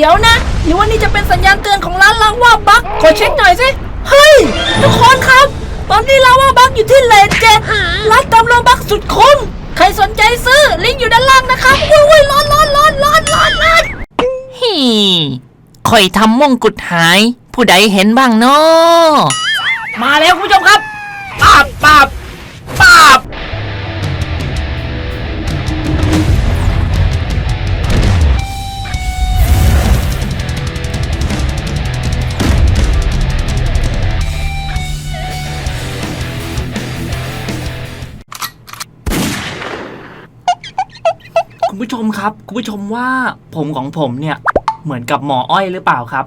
ดี๋ยวนะ หรือว่านี่จะเป็นสัญญาณเตือนของร้านลาว่าบักขอเช็คหน่อยสิ เฮ้ย ทุกคนครับ ตอนนี้ลาว่าบักอยู่ที่เลนเจ็ดร้านเติมโลบักสุดคุ้มใครสนใจซื้อลิงก์อยู่ด้านล่างนะครับวุ้ยวุ้ยร้อนร้อนร้อนร้อนร้อนร้อนฮีข่อยทำมงกุฎหาย ผู้ใดเห็นบ้างเนาะมาแล้วคุณผู้ชมครับปาบปาบ ผู้ชมว่าผมของผมเนี่ย เหมือนกับหมออ้อยหรือเปล่าครับ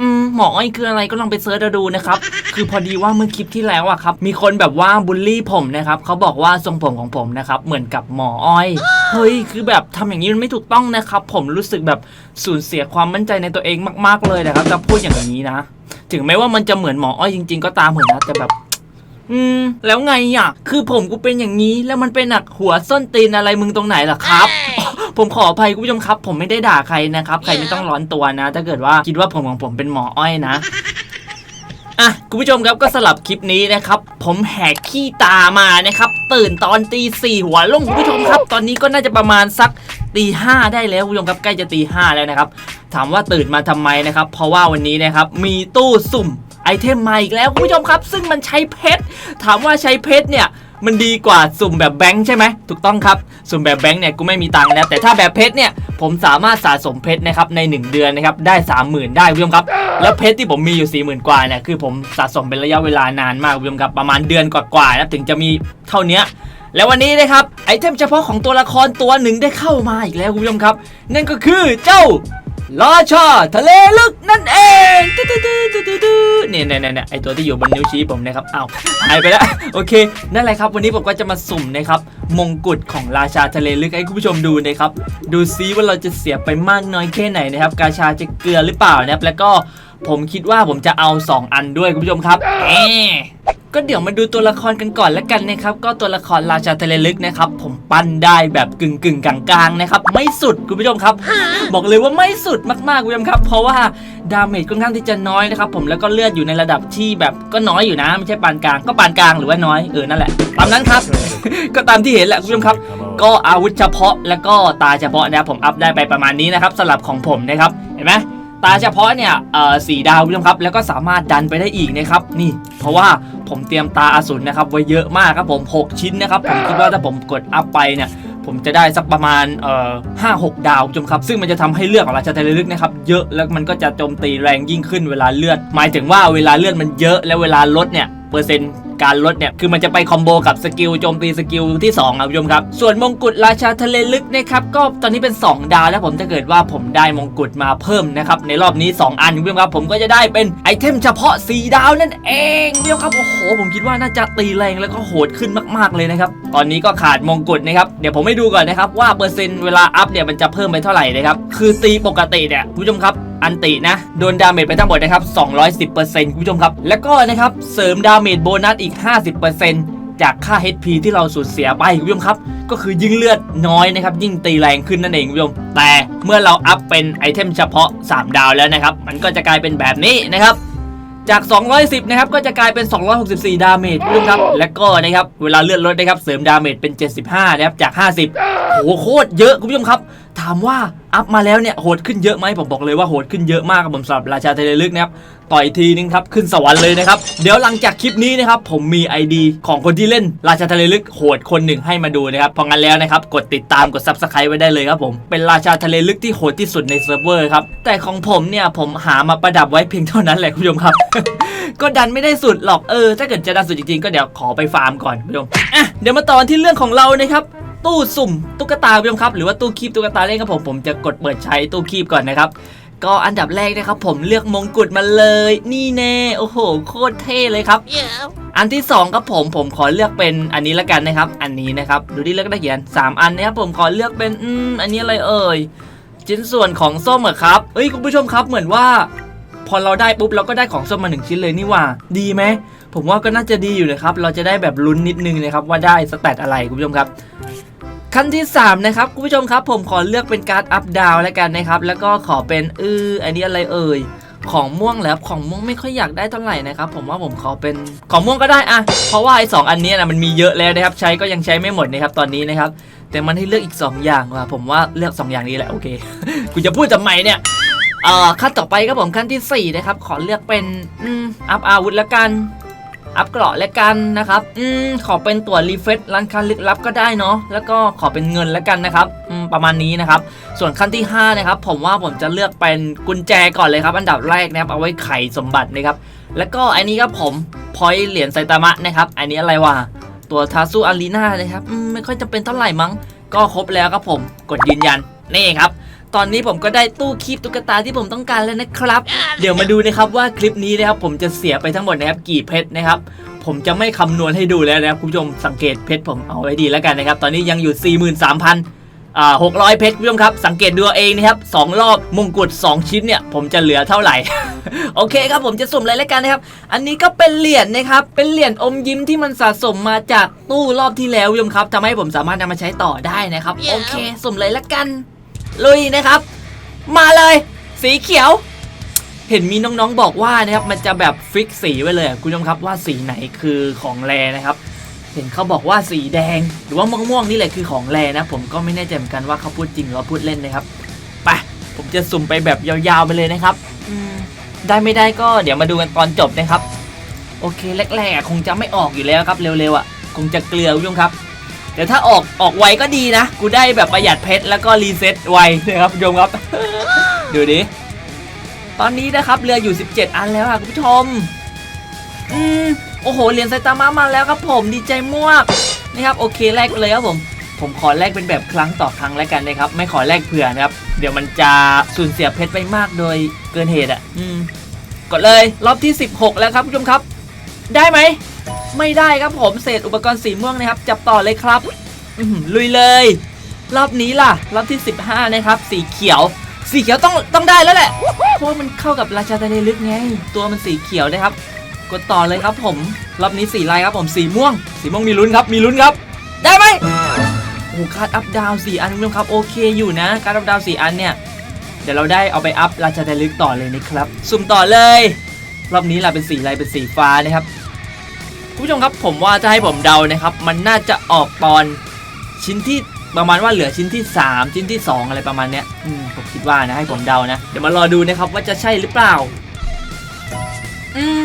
อืมหมออ้อยคืออะไรก็ลองไปเสิร์ชดูนะครับ คือพอดีว่าเมื่อคลิปที่แล้วอะครับ มีคนแบบว่าบูลลี่ผมนะครับเขาบอกว่าทรงผมของผมนะครับ เหมือนกับหมออ้อย เฮ้ยคือแบบทำอย่างนี้มันไม่ถูกต้องนะครับ ผมรู้สึกแบบสูญเสียความมั่นใจในตัวเองมาก ๆเลยนะครับจะพูดอย่างนี้นะ ถึงแม้ว่ามันจะเหมือนหมออ้อยจริง ๆ ก็ตามเหมือนนะแต่แบบ อืม แล้วไงอะ คือผมกูเป็นอย่างนี้ แล้วมันเป็นหนักหัวส้นตีนอะไรมึงตรงไหนล่ะครับ ผมขออภัยคุณผู้ชมครับ ผมไม่ได้ด่าใครนะครับ ใครไม่ต้องร้อนตัวนะ ถ้าเกิดว่าคิดว่าผมของผมเป็นหมออ้อยนะอะคุณผู้ชมครับก็สลับคลิปนี้นะครับ ผมแหกขี้ตามานะครับ ตื่นตอนตีสี่หัวลงคุณผู้ชมครับ ตอนนี้ก็น่าจะประมาณสักตีห้าได้แล้วคุณผู้ชมครับใกล้จะตีห้าแล้วนะครับ ถามว่าตื่นมาทำไมนะครับ เพราะว่าวันนี้นะครับมีตู้สุ่ม ไอเทมมาอีกแล้วคุณผู้ชมครับ ซึ่งมันใช้เพชรถามว่าใช้เพชรเนี่ยมันดีกว่าสุ่มแบบแบงค์ใช่ไหมถูกต้องครับ สุ่มแบบแบงค์เนี่ยกูไม่มีตังค์นะแต่ถ้าแบบเพชรเนี่ยผมสามารถสะสมเพชรนะครับใน 1 เดือนนะครับได้ 30,000 ได้คุณผู้ชมครับ แล้วเพชรที่ผมมีอยู่ 40,000 กว่าเนี่ยคือผมสะสมเป็นระยะเวลานานมากคุณผู้ชมครับประมาณเดือนกว่าๆนะถึงจะมีเท่านี้แล้ววันนี้นะครับไอเทมเฉพาะของตัวละครตัวหนึ่งได้เข้ามาอีกแล้วคุณผู้ชมครับ นั่นก็คือเจ้า ราชาทะเลลึกนั่นเองตื้อตื้อตื้อตื้อตื้อตื้อเนี่ยเนี่ยเนี่ยไอตัวที่อยู่บนนิ้วชี้ผมนะครับอ้าวหายไปแล้วโอเค นั่นแหละครับ วันนี้ผมก็จะมาสุ่มนะครับมงกุฎของราชาทะเลลึกให้คุณผู้ชมดูนะครับ ดูซิว่าเราจะเสียไปมากน้อยแค่ไหนนะครับ กาชาจะเกลือหรือเปล่านะครับแล้วก็ผมคิดว่าผมจะเอา 2 อันด้วยคุณผู้ชมครับเอ ก็เดี๋ยวมาดูตัวละครกันก่อนแล้วกันนะครับก็ตัวละครราชาทะเลลึกนะครับผมปั้นได้แบบกึ่งกึ่งๆกลางนะครับไม่สุดคุณผู้ชมครับ บอกเลยว่าไม่สุดมากๆคุณผู้ชมครับ เพราะว่าดาเมจค่อนข้างที่จะน้อยนะครับผมแล้วก็เลือดอยู่ในระดับที่แบบก็น้อยอยู่นะไม่ใช่ปานกลางก็ปานกลางหรือว่าน้อยเออนั่นแหละตามนั้นครับ ก็ตามที่เห็นแหละคุณผู้ชมครับ ก็อาวุธเฉพาะแล้วก็ตาเฉพาะนะครับผมอัพได้ไปประมาณนี้นะครับสลับของผมนะครับเห็นไหม ตาเฉพาะเนี่ยเอ่อสีดาวคุณผู้ชมครับ แล้วก็สามารถดันไปได้อีกนะครับนี่ เพราะว่าผมเตรียมตาอสูรนะครับไว้เยอะมากครับผม 6 ชิ้นนะครับผมคิดว่าถ้าผมกดอัพไปเนี่ยผมจะได้สักประมาณเอ่อห้าหกดาวคุณผู้ชมครับ ซึ่งมันจะทำให้เลือดของราชาไทยลึกนะครับ เยอะแล้วมันก็จะโจมตีแรงยิ่งขึ้นเวลาเลือด หมายถึงว่าเวลาเลือดมันเยอะแล้วเวลาลดเนี่ย เปอร์เซ็นต์ การลดเนี่ยคือมันจะไปคอมโบกับสกิลโจมตีสกิลที่2ครับคุณผู้ชมครับ ส่วนมงกุฎราชาทะเลลึกนะครับก็ตอนนี้เป็น 2 ดาวแล้วผมถ้าเกิดว่าผมได้มงกุฎมาเพิ่มนะครับในรอบนี้ 2 อันคุณผู้ชมครับผมก็จะได้เป็นไอเทมเฉพาะ 4 ดาวนั่นเองคุณผู้ชมครับโอ้โหผมคิดว่าน่าจะตีแรงแล้วก็โหดขึ้นมาก ๆเลยนะครับตอนนี้ก็ขาดมงกุฎนะครับเดี๋ยวผมให้ดูก่อนนะครับว่าเปอร์เซ็นต์เวลาอัพเนี่ยมันจะเพิ่มไปเท่าไหร่นะครับคือตีปกติเนี่ยคุณผู้ชมครับ อันตินะ โดนดาเมจไปทั้งหมดนะครับ 210%คุณผู้ชมครับ แล้วก็นะครับ เสริมดาเมจโบนัสอีก 50%จากค่า HP ที่เราสูญเสียไปคุณผู้ชมครับ ก็คือยิ่งเลือดน้อยนะครับ ยิ่งตีแรงขึ้นนั่นเองคุณผู้ชม แต่เมื่อเราอัพเป็นไอเทมเฉพาะ 3 ดาวแล้วนะครับ มันก็จะกลายเป็นแบบนี้นะครับจาก 210 นะครับ ก็จะกลายเป็น 264 ดาเมจคุณผู้ชมครับ แล้วก็นะครับ เวลาเลือดลดนะครับ เสริมดาเมจเป็น 75 นะครับ จาก 50 โห โคตรเยอะ คุณผู้ชมครับ ถามว่าอัพมาแล้วเนี่ยโหดขึ้นเยอะไหมผมบอกเลยว่าโหดขึ้นเยอะมากครับผมสำหรับราชาเทเลลึกนะครับต่อยทีนึงครับขึ้นสวรรค์เลยนะครับเดี๋ยวหลังจากคลิปนี้นะครับผมมี ID ของคนที่เล่นราชาทะเลลึกโหดคนหนึ่งให้มาดูนะครับเพราะงั้นแล้วนะครับกดติดตามกด Subscribe ไว้ได้เลยครับผมเป็นราชาทะเลลึกที่โหดที่สุดในเซิร์ฟเวอร์ครับแต่ของผมเนี่ยผมหามาประดับไว้เพียงเท่านั้นแหละคุณผู้ชมครับ ก็ดันไม่ได้สุดหรอกเออ ถ้าเกิดจะดันสุดจริงๆก็เดี๋ยวขอไปฟาร์มก่อนคุณผู้ชมอะเดี๋ยวมาต่อที่เรื่องของเรานะครับ ตู้สุ่มตุ๊กตาคุณผู้ชมครับ หรือว่าตู้คีบตุ๊กตาเล่นครับผมผมจะกดเปิดใช้ตู้คีบก่อนนะครับก็อันดับแรกนะครับผมเลือกมงกุฎมาเลย นี่แน่โอ้โห โคตรเท่เลยครับอันที่สองครับผมผมขอเลือกเป็นอันนี้ละกันนะครับ อันนี้นะครับดูที่เลือกได้กี่อันสามอันนะครับผมขอเลือกเป็นอืมอันนี้อะไรเอ่ยชิ้นส่วนของส้มเหรอครับเฮ้ยคุณผู้ชมครับเหมือนว่า พอเราได้ปุ๊บเราก็ได้ของส้มมาหนึ่งชิ้นเลยนี่หว่า ดีไหมผมว่าก็น่าจะดีอยู่นะครับ เราจะได้แบบลุ้นนิดนึงนะครับว่าได้สแตทอะไรคุณผู้ชมครับ ขั้นที่ 3 นะครับคุณผู้ชมครับ ผมขอเลือกเป็นการ์ดอัพดาวแล้วกันนะครับ แล้วก็ขอเป็นเอออันนี้อะไรเอ่ยของม่วงแล้วของม่วงไม่ค่อยอยากได้เท่าไหร่นะครับผมว่าผมขอเป็นของม่วงก็ได้อะเพราะว่าไอ้สองอันเนี้ยนะมันมีเยอะแล้วนะครับ ใช้ก็ยังใช้ไม่หมดนะครับตอนนี้นะครับ แต่มันให้เลือกอีก 2 อย่างว่ะผมว่าเลือก 2 อย่างนี้แหละโอเคกูจะพูดทำไมเนี่ยเอ่อขั้นต่อไปครับผมขั้นที่4นะครับขอเลือกเป็นอืมอัพอาวุธแล้วกัน อัพเกราะแล้วกันนะครับ อืม ขอเป็นตั๋วรีเฟรชร้านค้าลึกลับก็ได้เนาะ แล้วก็ขอเป็นเงินแล้วกันนะครับ อืม ประมาณนี้นะครับ ส่วนขั้นที่ 5 นะครับ ผมว่าผมจะเลือกเป็นกุญแจก่อนเลยครับ อันดับแรกนะครับ เอาไว้ไขสมบัตินะครับ แล้วก็อันนี้ครับผมพอยเหรียญไซตามะนะครับ อันนี้อะไรวะ ตัวทาซูอารีนาเลยครับ อืม ไม่ค่อยจำเป็นเท่าไหร่มั้ง ก็ครบแล้วครับผม กดยืนยัน นี่ครับ ตอนนี้ผมก็ได้ตู้คีบตุ๊กตาที่ผมต้องการแล้วนะครับ เดี๋ยวมาดูนะครับว่าคลิปนี้นะครับผมจะเสียไปทั้งหมดนะครับกี่เพชรนะครับผมจะไม่คำนวณให้ดูแล้วนะครับคุณผู้ชมสังเกตเพชรผมเอาไว้ดีแล้วกันนะครับ ตอนนี้ยังอยู่ 43,000อ่า600 เพชรคุณผู้ชมครับ สังเกตดูเอาเองนะครับสองรอบมงกุฎ2 ชิ้นเนี่ย ผมจะเหลือเท่าไหร่ โอเคครับผมจะสุ่มเลยแล้วกันนะครับ อันนี้ก็เป็นเหรียญนะครับ เป็นเหรียญอมยิ้มที่มันสะสมมาจากตู้รอบที่แล้วคุณผู้ชมครับทำให้ผมสามารถนำมาใช้ต่อได้นะครับ โอเค สุ่มเลยแล้วกัน ลุยนะครับ มาเลยสีเขียว เห็นมีน้องๆบอกว่านะครับมันจะแบบฟิกสีไว้เลยอะคุณผู้ชมครับว่าสีไหนคือของแรนะครับ เห็นเขาบอกว่าสีแดง หรือว่าม่วงๆนี่แหละคือของแรนะผมก็ไม่แน่ใจเหมือนกันว่าเขาพูดจริงหรือว่าพูดเล่นนะครับไปผมจะสุ่มไปแบบยาวๆไปเลยนะครับอืมได้ไม่ได้ก็เดี๋ยวมาดูกันตอนจบนะครับ โอเคแรกๆอะคงจะไม่ออกอยู่แล้วครับเร็วๆอะคงจะเกลือคุณผู้ชมครับ แต่ถ้าออกออกไวก็ดีนะ กูได้แบบประหยัดเพชรแล้วก็รีเซ็ตไวนะครับคุณผู้ชมครับ ดูดิ ตอนนี้นะครับเรืออยู่ 17 อันแล้วค่ะคุณผู้ชม อืมโอ้โหเหรียญไซตามะมาแล้วครับผมดีใจมากนะครับโอเคแลกเลยครับผม ผมขอแลกเป็นแบบครั้งต่อครั้งแล้วกันนะครับ ไม่ขอแลกเผื่อนะครับ เดี๋ยวมันจะสูญเสียเพชรไปมากโดยเกินเหตุอะ อืมกดเลยรอบที่ 16 แล้วครับคุณผู้ชมครับ ได้ไหม ไม่ได้ครับผมเศษอุปกรณ์สีม่วงนะครับ จับต่อเลยครับลุยเลย รอบนี้ล่ะ รอบที่ 15 นะครับ สีเขียว สีเขียวต้องต้องได้แล้วแหละเพราะว่ามันเข้ากับราชาทะเลลึกไง ตัวมันสีเขียวนะครับ กดต่อเลยครับผม รอบนี้สีอะไรครับผมสีม่วง สีม่วงมีลุ้นครับ มีลุ้นครับ ได้ไหมโอ้การ์ดอัพดาวสี่อันคุณผู้ชมครับโอเคอยู่นะ การ์ดอัพดาวสี่อันเนี่ยเดี๋ยวเราได้เอาไปอัพราชาทะเลลึกต่อเลยนะครับ สุ่มต่อเลย รอบนี้ล่ะเป็นสีอะไรเป็นสีฟ้านะครับ คุณผู้ชมครับผมว่าจะให้ผมเดานะครับ มันน่าจะออกตอนชิ้นที่ประมาณว่าเหลือชิ้นที่ 3 ชิ้นที่ 2 อะไรประมาณเนี้ยอืมผมคิดว่านะให้ผมเดานะ เดี๋ยวมารอดูนะครับว่าจะใช่หรือเปล่า อืม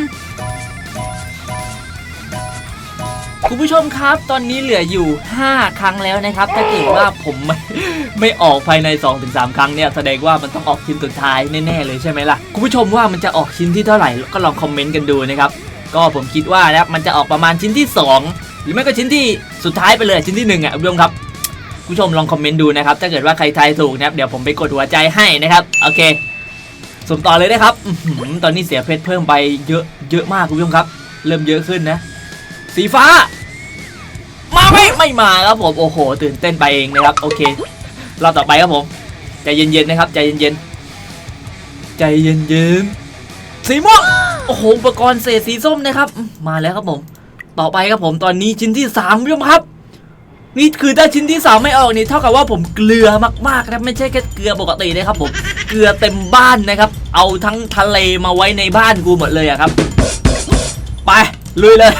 คุณผู้ชมครับ ตอนนี้เหลืออยู่ 5 ครั้งแล้วนะครับ ถ้าเกิดว่าผมไม่ไม่ออกภายใน 2-3 ครั้งเนี่ย แสดงว่ามันต้องออกชิ้นสุดท้ายแน่ๆเลยใช่ไหมล่ะ คุณผู้ชมว่ามันจะออกชิ้นที่เท่าไหร่ก็ลองคอมเมนต์กันดูนะครับ ก็ผมคิดว่านะครับมันจะออกประมาณชิ้นที่ 2 หรือไม่ก็ชิ้นที่สุดท้ายไปเลยชิ้นที่1อะคุณผู้ชมครับคุณผู้ชมลองคอมเมนต์ดูนะครับถ้าเกิดว่าใครทายถูกนะครับเดี๋ยวผมไปกดหัวใจให้นะครับโอเคสมต่อเลยนะครับตอนนี้เสียเพชรเพิ่มไปเยอะเยอะมากคุณผู้ชมครับ เริ่มเยอะขึ้นนะ สีฟ้า มาไม่ไม่มาครับผมโอ้โห ตื่นเต้นไปเองนะครับโอเครอบต่อไปครับผมใจเย็นๆนะครับใจเย็นๆใจเย็นๆสีม่วง โอ้โหอุปกรณ์เศษสีส้มนะครับ มาแล้วครับผม ต่อไปครับผมตอนนี้ชิ้นที่3ามคุณผู้ชมครับ นี่คือถ้าชิ้นที่สามไม่ออกนี่เท่ากับว่าผมเกลือมากๆนะไม่ใช่แค่เกลือปกตินะครับผมเกลือเต็มบ้านนะครับ เอาทั้งทะเลมาไว้ในบ้านกูหมดเลยอะครับ ไปลุยเลย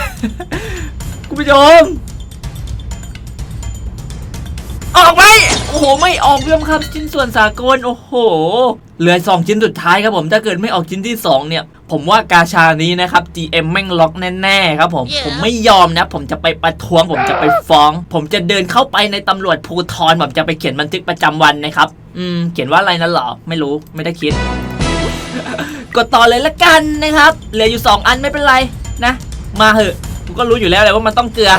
คุณผู้ชมออกไหมโอ้โห ไม่ออกเรื่องครับชิ้นส่วนสากล โอ้โห เหลือ2ชิ้นสุดท้ายครับผม ถ้าเกิดไม่ออกชิ้นที่2เนี่ย ผมว่ากาชานี้นะครับ GM แม่งล็อกแน่ๆครับผม Yeah. ผมไม่ยอมนะ ผมจะไปประท้วง ผมจะไปฟ้อง ผมจะเดินเข้าไปในตำรวจภูทรผมจะไปเขียนบันทึกประจำวันนะครับ อืม เขียนว่าอะไรนั่นเหรอ ไม่รู้ ไม่ได้คิด กดต่อเลยละกันนะครับ เหลืออยู่ 2 อันไม่เป็นไรนะ มาเหอะ กูก็รู้อยู่แล้วแหละว่ามันต้องเกลือ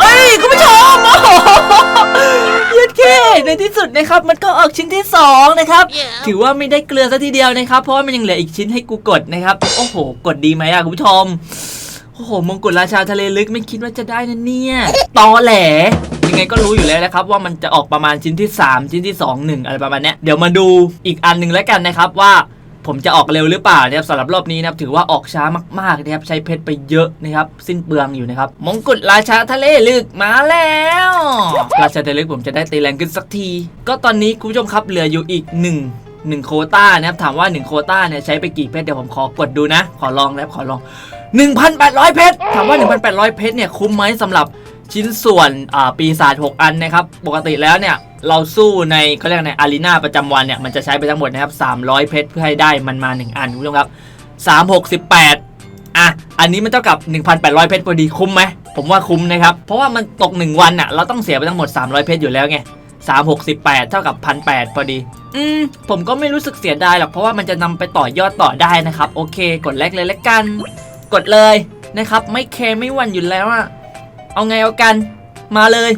เอ้ยคุณผู้ชมโอ้โหยืดเคในที่สุดนะครับมันก็ออกชิ้นที่2นะครับ Yeah. ถือว่าไม่ได้เกลือซะทีเดียวนะครับ เพราะว่ามันยังเหลืออีกชิ้นให้กูกดนะครับ โอ้โห กดดีไหมอะคุณผู้ชม โอ้โห มงกุฎราชาทะเลลึกไม่คิดว่าจะได้นะเนี่ย ตอแหล ยังไงก็รู้อยู่แล้วนะครับ ว่ามันจะออกประมาณชิ้นที่ 3 ชิ้นที่ 2 1 อะไรประมาณเนี้ย เดี๋ยวมาดูอีกอันหนึ่งแล้วกันนะครับว่า ผมจะออกเร็วหรือเปล่านะครับสำหรับรอบนี้นะครับถือว่าออกช้ามากๆนะครับใช้เพชรไปเยอะนะครับสิ้นเปลืองอยู่นะครับมงกุฎราชาทะเลลึกมาแล้วราชาทะเลลึกผมจะได้ตีแรงขึ้นสักที ก็ตอนนี้คุณผู้ชมครับเหลืออยู่อีกหนึ่งหนึ่งโคต้านะครับถามว่า1โคต้าเนี่ยใช้ไปกี่เพชรเดี๋ยวผมขอกดดูนะ ขอลองนะครับขอลอง 1,800 เพชรถามว่า 1,800 เพชรเนี่ยคุ้มไหมสำหรับชิ้นส่วนปีศาจ6 อันนะครับ ปกติแล้วเนี่ย เราสู้ในเขาเรียกในอารีนาประจำวันเนี่ย มันจะใช้ไปทั้งหมดนะครับ 300 เพชรเพื่อให้ได้มันมา 1 อันคุณผู้ชมครับ 3 68 อะ อันนี้มันเท่ากับ 1,800 เพชรพอดีคุ้มไหม ผมว่าคุ้มนะครับ เพราะว่ามันตก 1 วันอะ เราต้องเสียไปทั้งหมด 300 เพชรอยู่แล้วไง368 เท่ากับ 1,800 พอดี อืม ผมก็ไม่รู้สึกเสียดายหรอกเพราะว่ามันจะนำไปต่อยอดต่อได้นะครับ โอเค กดแรกเลยแล้วกัน กดเลยนะครับ ไม่เคไม่หวันอยู่แล้วอะเอาไงเอากันมาเลย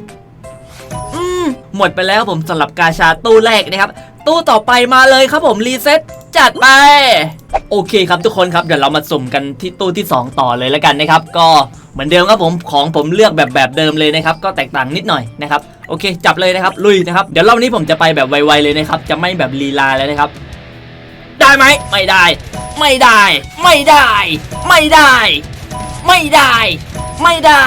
อืมหมดไปแล้วผมสำหรับกาชาตู้แรกนะครับ ตู้ต่อไปมาเลยครับผมรีเซ็ตจัดไปโอเคครับทุกคนครับเดี๋ยวเรามาสุ่มกันที่ตู้ที่ 2 ต่อเลยแล้วกันนะครับ ก็เหมือนเดิมครับผมของผมเลือกแบบแบบเดิมเลยนะครับ ก็แตกต่างนิดหน่อยนะครับโอเค จับเลยนะครับลุยนะครับเดี๋ยวรอบนี้ผมจะไปแบบไวๆเลยนะครับ จะไม่แบบลีลาแล้วนะครับ ได้ไหมไม่ได้ ไม่ได้ ไม่ได้ ไม่ได้ ไม่ได้ ไม่ได้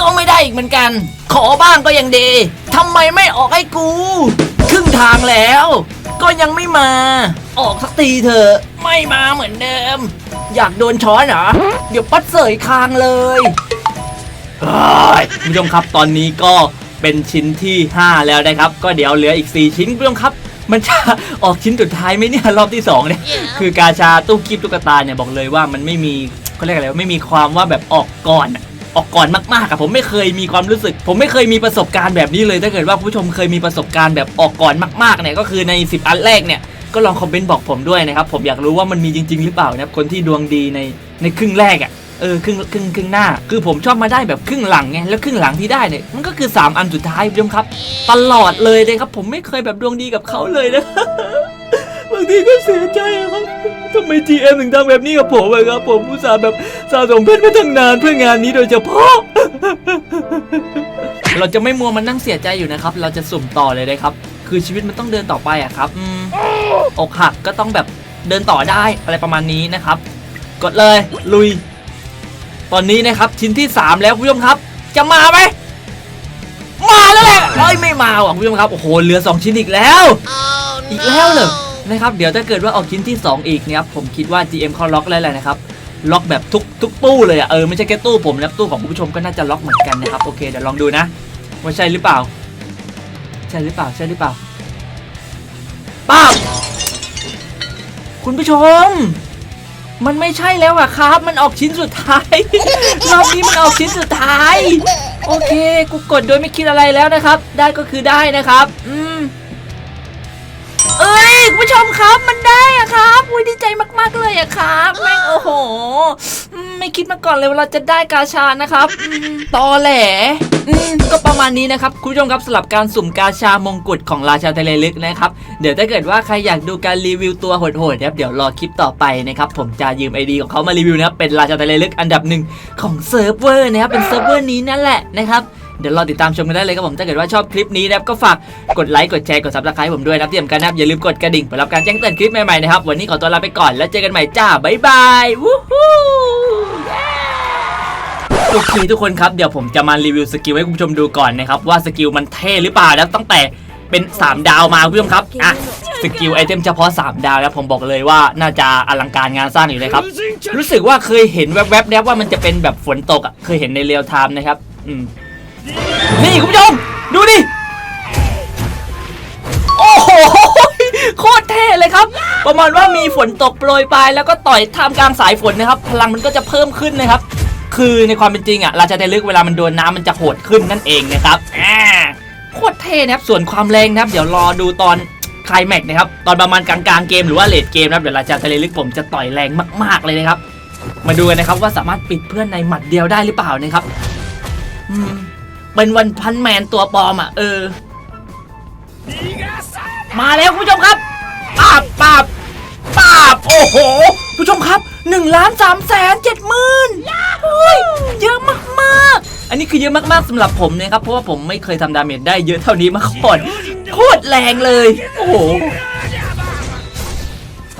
ก็ไม่ได้อีกเหมือนกัน ขอบ้างก็ยังดีทำไมไม่ออกให้กู ครึ่งทางแล้ว ก็ยังไม่มา ออกสักทีเถอะไม่มาเหมือนเดิม อยากโดนช้อนเหรอเดี๋ยวปัดเสยคางเลยเฮ้ยคุณผู้ชมครับตอนนี้ก็เป็นชิ้นที่ 5 แล้วนะครับ ก็เดี๋ยวเหลืออีก 4 ชิ้นคุณผู้ชมครับ มันจะออกชิ้นสุดท้ายไหมเนี่ยรอบที่2เนี่ยคือกาชาตู้คีบตุ๊กตาเนี่ยบอกเลยว่ามันไม่มีเขาเรียกอะไรว่าไม่มีความว่าแบบออกก่อนอะออกก่อนมากๆอะผมไม่เคยมีความรู้สึก ผมไม่เคยมีประสบการณ์แบบนี้เลย ถ้าเกิดว่าผู้ชมเคยมีประสบการณ์แบบออกก่อนมากๆเนี่ยก็คือใน 10 อันแรกเนี่ยก็ลองคอมเมนต์บอกผมด้วยนะครับผมอยากรู้ว่ามันมีจริง ๆ หรือเปล่านะครับคนที่ดวงดีในในครึ่งแรกอะ่ะ เออครึ่งครึ่งครึ่งหน้า คือผมชอบมาได้แบบครึ่งหลังไงแล้วครึ่งหลังที่ได้เนี่ยมันก็คือ 3 อันสุดท้ายคุณผู้ชมครับตลอดเลยเลยครับ ผมไม่เคยแบบดวงดีกับเขาเลยนะบางทีก็เสียใจอะครับทำไม GM ถึงทำแบบนี้กับผมอะครับ ผมอุตส่าแบบสะสมเพชรมาตั้งนานเพื่องานนี้โดยเฉพาะ เราจะไม่มัวมานั่งเสียใจอยู่นะครับ เราจะสุ่มต่อเลยนะครับ คือชีวิตมันต้องเดินต่อไปอะครับอกหักก็ต้องแบบเดินต่อได้อะไรประมาณนี้นะครับ กดเลยลุย ตอนนี้นะครับชิ้นที่ 3 แล้วคุณผู้ชมครับ จะมาไหมมาแล้วแหละเอ้ยไม่มาว่ะคุณผู้ชมครับโอ้โหเหลือ 2 ชิ้นอีกแล้ว อีกแล้วเหรอนะครับเดี๋ยวถ้าเกิดว่าออกชิ้นที่ 2 อีกเนี่ยครับผมคิดว่า GM เขาล็อกแล้วแหละนะครับล็อกแบบทุกทุกตู้เลยอะเออไม่ใช่แค่ตู้ผมนะตู้ของคุณผู้ชมก็น่าจะล็อกเหมือนกันนะครับโอเคเดี๋ยวลองดูนะว่าใช่หรือเปล่า ใช่หรือเปล่าใช่หรือเปล่าป้าบคุณผู้ชม มันไม่ใช่แล้วอะครับ มันออกชิ้นสุดท้าย รอบนี้มันออกชิ้นสุดท้าย โอเค กูกดโดยไม่คิดอะไรแล้วนะครับ ได้ก็คือได้นะครับ อืม อ้ยคุณผู้ชมครับมันได้อะครับอุ้ยดีใจมากๆเลยอะครับแม่งโอ้โหอืมไม่คิดมาก่อนเลยว่าเราจะได้กาชานะครับอืมตอแหลอืมก็ประมาณนี้นะครับคุณผู้ชมครับสำหรับการสุ่มกาชามงกุฎของราชาทะเลลึกนะครับเดี๋ยวถ้าเกิดว่าใครอยากดูการรีวิวตัวโหดๆนะครับเดี๋ยวรอคลิปต่อไปนะครับผมจะยืมไอดีของเขามารีวิวนะครับเป็นราชาทะเลลึกอันดับหนึ่งของเซิร์ฟเวอร์นะครับเป็นเซิร์ฟเวอร์นี้นั่นแหละนะครับ เดี๋ยวรอติดตามชมกันได้เลยครับผมถ้าเกิดว่าชอบคลิปนี้นะครับก็ฝากกดไลค์กดแชร์กดซับสไครต์ผมด้วยนะครับที่สำคัญนะครับอย่าลืมกดกระดิ่งเพื่อรับการแจ้งเตือนคลิปใหม่ๆนะครับวันนี้ขอตัวลาไปก่อนแล้วเจอกันใหม่จ้าบ๊ายบายวู้ฮู้โอเคทุกคนครับ เดี๋ยวผมจะมารีวิวสกิลให้คุณผู้ชมดูก่อนนะครับ ว่าสกิลมันเท่หรือเปล่านะครับตั้งแต่เป็น 3 ดาวมาคุณผู้ชมครับอะสกิลไอเทมเฉพาะ 3 ดาวแล้วผมบอกเลยว่าน่าจะอลังการงานสร้างอยู่เลยครับ รู้สึกว่าเคยเห็นแวบๆนะครับว่ามันจะเป็นแบบฝนตกอะเคยเห็นในเรียลไทม์นะครับ อืม นี่คุณผู้ชมดูดิ โอ้โห โคตรเท่เลยครับ ประมาณว่ามีฝนตกโปรยปลายแล้วก็ต่อยท่ามกลางสายฝนนะครับ พลังมันก็จะเพิ่มขึ้นนะครับ คือในความเป็นจริงอะราชาไทลึกเวลามันโดนน้ำมันจะโหดขึ้นนั่นเองนะครับอ่าโคตรเท่นะครับ ส่วนความแรงนะครับ เดี๋ยวรอดูตอนคลายแม็กนะครับ ตอนประมาณกลางๆเกมหรือว่าเลดเกมนะครับ เดี๋ยวราชาไทลึกผมจะต่อยแรงมาก ๆเลยนะครับ มาดูกันนะครับว่าสามารถปิดเพื่อนในหมัดเดียวได้หรือเปล่านะครับ อืม เป็นวันพันแมนตัวปลอมอะ เออ มาแล้วคุณผู้ชมครับปาบปาบปาบโอ้โห ผู้ชมครับ1ล้าน3แสนเจ็ดหมื่นเฮ้ยเยอะมากๆอันนี้คือเยอะมากๆสำหรับผมนะครับ เพราะว่าผมไม่เคยทำดาเมจได้เยอะเท่านี้มาก่อน โคตรแรงเลย โอ้โห